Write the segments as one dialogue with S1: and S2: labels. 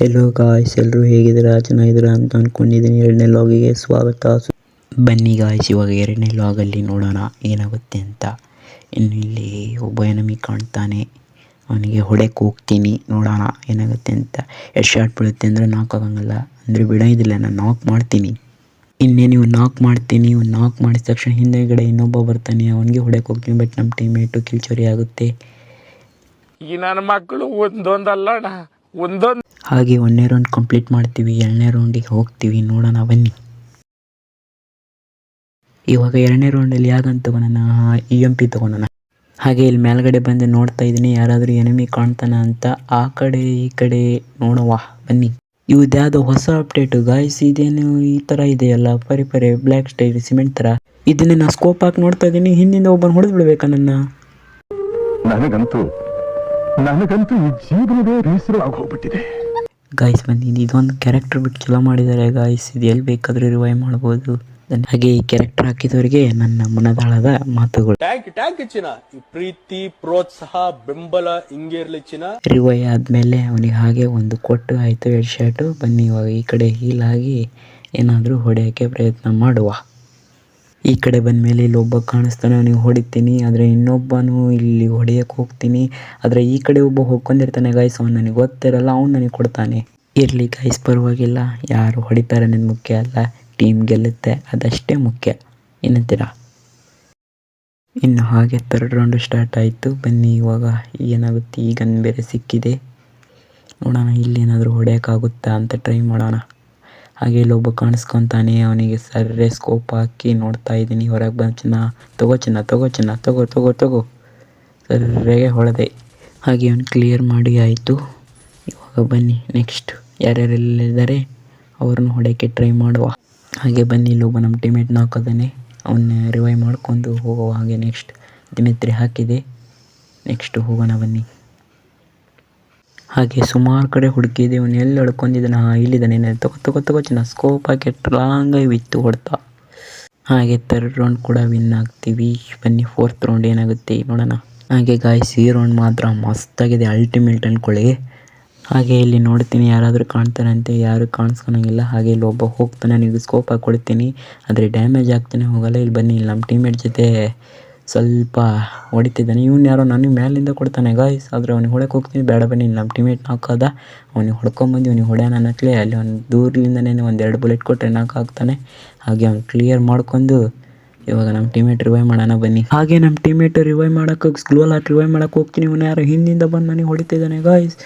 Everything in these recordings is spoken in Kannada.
S1: ಹೆಲೋ ಗಾಯ್ಸ್ ಎಲ್ಲರೂ ಹೇಗಿದ್ದೀರಾ? ಚೆನ್ನಾಗಿದ್ದೀರಾ ಅಂತ ಅಂದ್ಕೊಂಡಿದ್ದೀನಿ ಎರಡನೇ ಲಾಗಿಗೆ ಸ್ವಾಗತ. ಬನ್ನಿ ಗಾಯ್ಸ್ ಇವಾಗ ಎರಡನೇ ಲಾಗಲ್ಲಿ ನೋಡೋಣ ಏನಾಗುತ್ತೆ ಅಂತ. ಇನ್ನು ಇಲ್ಲಿ ಒಬ್ಬ ಎನಮಿ ಕಾಣ್ತಾನೆ. ಅವನಿಗೆ ಹೊಡೆಕ್ಕೆ ಹೋಗ್ತೀನಿ. ನೋಡೋಣ ಏನಾಗುತ್ತೆ ಅಂತ. ಎಷ್ಟು ಶಾರ್ಟ್ ಬೀಳುತ್ತೆ ಅಂದರೆ ನಾಕ್ ಆಗಂಗಿಲ್ಲ. ಅಂದರೆ ಬಿಡೋದಿಲ್ಲ ನಾನು ನಾಕ್ ಮಾಡ್ತೀನಿ. ಇನ್ನೇ ನೀವು ನಾಕ್ ಮಾಡ್ತೀನಿ. ಇವ್ನು ನಾಕ್ ಮಾಡಿದ ತಕ್ಷಣ ಹಿಂದೆಗಡೆ ಇನ್ನೊಬ್ಬ ಬರ್ತಾನೆ. ಅವನಿಗೆ ಹೊಡೆಕ್ಕೆ ಹೋಗ್ತೀನಿ. ಬಟ್ ನಮ್ಮ ಟೀಮೇಟು ಕಿಲ್ಚೋರಿ ಆಗುತ್ತೆ.
S2: ಈ ನನ್ನ ಮಕ್ಕಳು ಒಂದೊಂದಲ್ಲ ಅಣ್ಣ ಒಂದೊಂದು
S1: ಹಾಗೆ ಒಂದನೇ ರೌಂಡ್ ಕಂಪ್ಲೀಟ್ ಮಾಡ್ತೀವಿ ಎರಡನೇ ರೌಂಡಿಗೆ ಹೋಗ್ತೀವಿ. ನೋಡೋಣ ಬನ್ನಿ. ಇವಾಗ ಎರಡನೇ ರೌಂಡಲ್ಲಿ ಯಾಗಂತ ತಗೊಳೋಣ ಇ ಎಂ ಪಿ ತಗೊಳೋಣ ಹಾಗೆ ಇಲ್ಲಿ ಮೇಲ್ಗಡೆ ಬಂದು ನೋಡ್ತಾ ಇದ್ದೀನಿ ಯಾರಾದರೂ ಎನಿಮಿ ಕಾಣ್ತಾನ ಅಂತ. ಆ ಕಡೆ ಈ ಕಡೆ ನೋಡುವ ಬನ್ನಿ. ಇವ್ದ್ಯಾವುದೋ ಹೊಸ ಅಪ್ಡೇಟು ಗಾಯ್ಸ್ ಇದೇನು ಈ ಥರ ಇದೆಯಲ್ಲ? ಪರಿ ಪರಿ ಬ್ಲ್ಯಾಕ್ ಸ್ಟೈಲ್ ಸಿಮೆಂಟ್ ಥರ ಇದನ್ನೇ ನಾನು ಸ್ಕೋಪ್ ಹಾಕಿ ನೋಡ್ತಾ ಇದ್ದೀನಿ ಹಿಂದಿಂದ ಒಬ್ಬನ ಹೊಡೆದು ಬಿಡ್ಬೇಕಾ ನನ್ನ
S3: ನನಗಂತೂ ನನಗಂತೂ ಈ ಜೀವನವೇ ಬೇಸರವಾಗಿ ಹೋಗ್ಬಿಟ್ಟಿದೆ
S1: ಗಾಯ್ಸ್ ಬನ್ನಿ ಇದೊಂದು ಕ್ಯಾರೆಕ್ಟರ್ ಬಿಟ್ಟು ಚಲೋ ಮಾಡಿದ್ದಾರೆ ಗಾಯ್ಸ್ ಇದು ಎಲ್ಲಿ ಬೇಕಾದರೂ ರಿವೈವ್ ಮಾಡ್ಬೋದು. ಹಾಗೆ ಈ ಕ್ಯಾರೆಕ್ಟರ್ ಹಾಕಿದವರಿಗೆ ನನ್ನ ಮನದಾಳದ ಮಾತುಗಳು.
S4: ಟ್ಯಾಂಕ್ ಟ್ಯಾಂಕ್ ಚಿನ್ನ. ಈ ಪ್ರೀತಿ ಪ್ರೋತ್ಸಾಹ ಬೆಂಬಲ ಹಿಂಗೆ ಇರ್ಲಿ ಚಿನ್ನ.
S1: ರಿವೈವ್ ಆದ್ಮೇಲೆ ಅವನಿಗೆ ಹಾಗೆ ಒಂದು ಕೊಟ್ಟು ಆಯ್ತು ಎರಡು ಶರ್ಟು ಬನ್ನಿ ಇವಾಗ ಈ ಕಡೆ ಹೀಲ್ ಆಗಿ ಏನಾದರೂ ಹೊಡೆಯೋಕ್ಕೆ ಪ್ರಯತ್ನ ಮಾಡುವ. ಈ ಕಡೆ ಬಂದಮೇಲೆ ಇಲ್ಲಿ ಒಬ್ಬ ಕಾಣಿಸ್ತಾನೆ, ಅವನಿಗೆ ಹೊಡಿತೀನಿ. ಆದರೆ ಇನ್ನೊಬ್ಬನು ಇಲ್ಲಿ ಹೊಡೆಯಕ್ಕೆ ಹೋಗ್ತೀನಿ. ಆದರೆ ಈ ಕಡೆ ಒಬ್ಬ ಹೊಕ್ಕೊಂಡಿರ್ತಾನೆ ಗಾಯ್ಸ್ ಅವ್ನು ನನಗೆ ಗೊತ್ತಿರಲ್ಲ, ಅವ್ನು ನನಗೆ ಕೊಡ್ತಾನೆ. ಇರಲಿ ಗಾಯ್ಸ್ ಪರವಾಗಿಲ್ಲ. ಯಾರು ಹೊಡಿತಾರೆ ಅನ್ನೋದು ಮುಖ್ಯ ಅಲ್ಲ. ಟೀಮ್ ಗೆಲ್ಲುತ್ತೆ, ಅದಷ್ಟೇ ಮುಖ್ಯ. ಏನಂತೀರಾ? ಇನ್ನು ಹಾಗೆ ಥರ್ಡ್ ರೌಂಡು ಸ್ಟಾರ್ಟ್ ಆಯಿತು. ಬನ್ನಿ, ಇವಾಗ ಏನಾಗುತ್ತೆ? ಈ ಗನ್ ಬೇರೆ ಸಿಕ್ಕಿದೆ. ನೋಡೋಣ ಇಲ್ಲೇನಾದರೂ ಹೊಡೆಯೋಕ್ಕಾಗುತ್ತಾ ಅಂತ ಟ್ರೈ ಮಾಡೋಣ. ಹಾಗೆ ಇಲ್ಲೊಬ್ಬ ಕಾಣಿಸ್ಕೊಂತಾನೆ, ಅವನಿಗೆ ಸರ್ರೆ ಸ್ಕೋಪ್ ಹಾಕಿ ನೋಡ್ತಾ ಇದ್ದೀನಿ. ಹೊರಗೆ ಬಂದು ಚಿನ್ನ, ತಗೋ ಚಿನ್ನ ತಗೋ ಚಿನ್ನ, ತಗೋ ತಗೋ ತಗೋ. ಸರ್ರೆಗೆ ಹೊಡೆದೆ ಹಾಗೆ ಅವನು ಕ್ಲಿಯರ್ ಮಾಡಿ ಆಯಿತು. ಇವಾಗ ಬನ್ನಿ ನೆಕ್ಸ್ಟ್ ಯಾರ್ಯಾರೆಲ್ಲಿದ್ದಾರೆ, ಅವ್ರನ್ನ ಹೊಡೆಯೋಕ್ಕೆ ಟ್ರೈ ಮಾಡುವ. ಹಾಗೆ ಬನ್ನಿ ಇಲ್ಲೊಬ್ಬ ನಮ್ಮ ಟೀಮೇಟ್ನ ಹಾಕೋದಾನೆ ಅವನ್ನ ರಿವೈವ್ ಮಾಡ್ಕೊಂಡು ಹೋಗುವ ಹಾಗೆ ನೆಕ್ಸ್ಟ್ ದಿಮಿತ್ರಿ ಹಾಕಿದೆ. ನೆಕ್ಸ್ಟ್ ಹೋಗೋಣ ಬನ್ನಿ. ಹಾಗೆ ಸುಮಾರು ಕಡೆ ಹುಡುಕಿದೆ ಇವನು ಎಲ್ಲಿ ಹೊಡ್ಕೊಂಡಿದ್ದಾನೆ ಹಾ, ಇಲ್ಲಿದ್ದಾನೆ. ತಗೋ ತಗೋ ತಗೋ ಚಿನ್ನ ಸ್ಕೋಪ್ ಹಾಕಿ ಲಾಂಗಾಗಿ ಬಿತ್ತು ಹೊಡ್ತಾ. ಹಾಗೆ ಥರ್ಡ್ ರೌಂಡ್ ಕೂಡ ವಿನ್ ಆಗ್ತೀವಿ. ಬನ್ನಿ ಫೋರ್ತ್ ರೌಂಡ್ ಏನಾಗುತ್ತೆ ನೋಡೋಣ. ಹಾಗೆ ಗಾಯ್ಸ್ ಈ ರೌಂಡ್ ಮಾತ್ರ ಮಸ್ತಾಗಿದೆ ಅಲ್ಟಿಮೇಟ್ ಅಂದ್ಕೊಳ್ಳಿ ಹಾಗೆ ಇಲ್ಲಿ ನೋಡ್ತೀನಿ ಯಾರಾದರೂ ಕಾಣ್ತಾರೆ ಅಂತ ಯಾರು ಕಾಣಿಸ್ಕೊಳಂಗಿಲ್ಲ. ಹಾಗೆ ಇಲ್ಲಿ ಒಬ್ಬ ಹೋಗ್ತಾನೆ ನನಗೆ ಸ್ಕೋಪ್ ಹಾಕ್ಕೊಡ್ತೀನಿ ಆದರೆ ಡ್ಯಾಮೇಜ್ ಆಗ್ತಾನೆ ಹೋಗಲ್ಲ. ಇಲ್ಲಿ ಬನ್ನಿ, ಇಲ್ಲಿ ನಮ್ಮ ಟೀಮೇಟ್ ಜೊತೆ ಸ್ವಲ್ಪ ಹೊಡಿತಿದ್ದಾನೆ. ಇವ್ನು ಯಾರೋ ನನಗೆ ಮೇಲಿಂದ ಕೊಡ್ತಾನೆ ಗಾಯ್ಸ್ ಆದರೆ ಅವ್ನಿಗೆ ಹೊಡಕ್ಕೆ ಹೋಗ್ತೀನಿ. ಬೇಡ ಬನ್ನಿ ನಮ್ಮ ಟೀಮೇಟ್ ಅದ ಅವ್ನಿಗೆ ಹೊಡ್ಕೊಂಬಂದು ಇವ್ನಿಗೆ ಹೊಡ್ಯಾನ ಅನ್ನತ್ಲೆ ಅಲ್ಲಿ ಅವ್ನು ದೂರದಿಂದನೇ ಒಂದು ಎರಡು ಬುಲೆಟ್ ಕೊಟ್ಟರೆ ನಾಕ್ ಹಾಕ್ತಾನೆ ಹಾಗೆ ಅವ್ನು ಕ್ಲಿಯರ್ ಮಾಡ್ಕೊಂಡು ಇವಾಗ ನಮ್ಮ ಟೀಮೇಟ್ ರಿವೈವ್ ಮಾಡೋಣ ಬನ್ನಿ. ಹಾಗೆ ನಮ್ಮ ಟೀಮೇಟ್ ರಿವೈವ್ ಮಾಡೋಕೆ ಗ್ಲೋಲ್ ಹಾಕಿ ರಿವೈವ್ ಮಾಡೋಕೆ ಹೋಗ್ತೀನಿ. ಇವನು ಯಾರೋ ಹಿಂದಿಂದ ಬಂದು ನನಗೆ ಹೊಡಿತಿದ್ದಾನೆ ಗಾಯ್ಸ್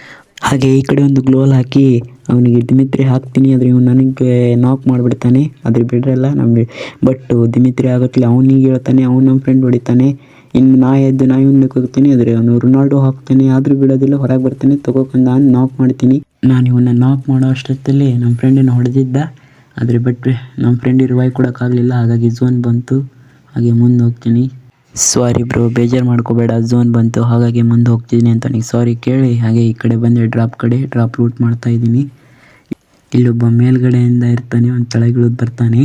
S1: ಹಾಗೆ ಈ ಕಡೆ ಒಂದು ಗ್ಲೋಲ್ ಹಾಕಿ ಅವನಿಗೆ ದಿಮಿತ್ರಿ ಹಾಕ್ತೀನಿ. ಆದರೆ ಇವನು ನನಗೆ ನಾಕ್ ಮಾಡಿಬಿಡ್ತಾನೆ. ಅದ್ರ ಬಿಡ್ರಲ್ಲ ನಮಗೆ. ಬಟ್ ದಿಮಿತ್ರಿ ಆಗತ್ತಲ್ಲ ಅವನಿಗೆ ಹೇಳ್ತಾನೆ, ಅವ್ನು ನಮ್ಮ ಫ್ರೆಂಡ್ ಹೊಡಿತಾನೆ. ಇನ್ನು ನಾ ಎದ್ದು ನಾ ಇವನ್ನ ಹೋಗ್ತೀನಿ. ಆದರೆ ಅವನು ರೊನಾಲ್ಡೋ ಹಾಕ್ತಾನೆ. ಆದರೂ ಬಿಡೋದಿಲ್ಲ. ಹೊರಗೆ ಬರ್ತಾನೆ. ತಗೋಕೊಂಡು ನಾನು ನಾಕ್ ಮಾಡ್ತೀನಿ. ನಾನು ಇವನ್ನ ನಾಕ್ ಮಾಡೋ ಅಷ್ಟೊತ್ತಲ್ಲಿ ನಮ್ಮ ಫ್ರೆಂಡನ್ನು ಹೊಡೆದಿದ್ದ. ಆದರೆ ಬಟ್ ನಮ್ಮ ಫ್ರೆಂಡ್ ರಿವೈವ್ ಕೊಡೋಕ್ಕಾಗಲಿಲ್ಲ. ಹಾಗಾಗಿ ಝೋನ್ ಬಂತು. ಹಾಗೆ ಮುಂದೆ ಹೋಗ್ತೀನಿ. ಸಾರಿ ಬ್ರೋ ಬೇಜಾರು ಮಾಡ್ಕೋಬೇಡ ಝೋನ್ ಬಂತು, ಹಾಗಾಗಿ ಮುಂದೆ ಹೋಗ್ತಿದ್ದೀನಿ ಅಂತ ನನಗೆ ಸಾರಿ ಕೇಳಿ, ಹಾಗೆ ಈ ಕಡೆ ಬಂದೆ ಡ್ರಾಪ್ ಕಡೆ ಡ್ರಾಪ್ ರೂಟ್ ಮಾಡ್ತಾ ಇದ್ದೀನಿ. ಇಲ್ಲೊಬ್ಬ ಮೇಲ್ಗಡೆಯಿಂದ ಇರ್ತಾನೆ ಒಂದು ಕೆಳಗಿಳಿದು ಬರ್ತಾನೆ.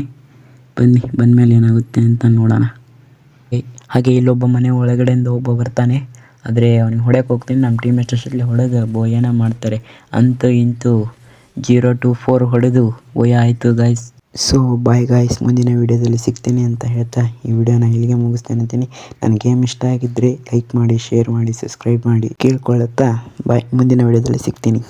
S1: ಬನ್ನಿ, ಬಂದಮೇಲೆ ಏನಾಗುತ್ತೆ ಅಂತ ನೋಡೋಣ. ಹಾಗೆ ಇಲ್ಲೊಬ್ಬ ಮನೆ ಒಳಗಡೆಯಿಂದ ಒಬ್ಬ ಬರ್ತಾನೆ, ಆದರೆ ಅವನಿಗೆ ಹೊಡೆಯಕ್ಕೆ ಹೋಗ್ತೀನಿ ನಮ್ಮ ಟೀಮ್ ಎಷ್ಟಲ್ಲಿ ಹೊಡೆದು ಬೋಯನ ಮಾಡ್ತಾರೆ. ಅಂತೂ ಇಂತೂ ಜೀರೋ ಟು ಫೋರ್ ಹೊಡೆದು ಓಯ ಆಯಿತು ಗಾಯ್ಸ್ ಸೊ ಬಾಯ್ ಗಾಯ್ಸ್ ಮುಂದಿನ ವೀಡಿಯೋದಲ್ಲಿ ಸಿಗ್ತೀನಿ ಅಂತ ಹೇಳ್ತಾ ಈ ವಿಡಿಯೋನ ಇಲ್ಲಿಗೆ ಮುಗಿಸ್ತೇನೆ ಅಂತೀನಿ. ನನ್ನ ಗೇಮ್ ಇಷ್ಟ ಆಗಿದ್ದರೆ ಲೈಕ್ ಮಾಡಿ ಶೇರ್ ಮಾಡಿ ಸಬ್ಸ್ಕ್ರೈಬ್ ಮಾಡಿ ಕೇಳ್ಕೊಳ್ಳುತ್ತಾ? ಬಾಯ್ ಮುಂದಿನ ವೀಡಿಯೋದಲ್ಲಿ ಸಿಗ್ತೀನಿ.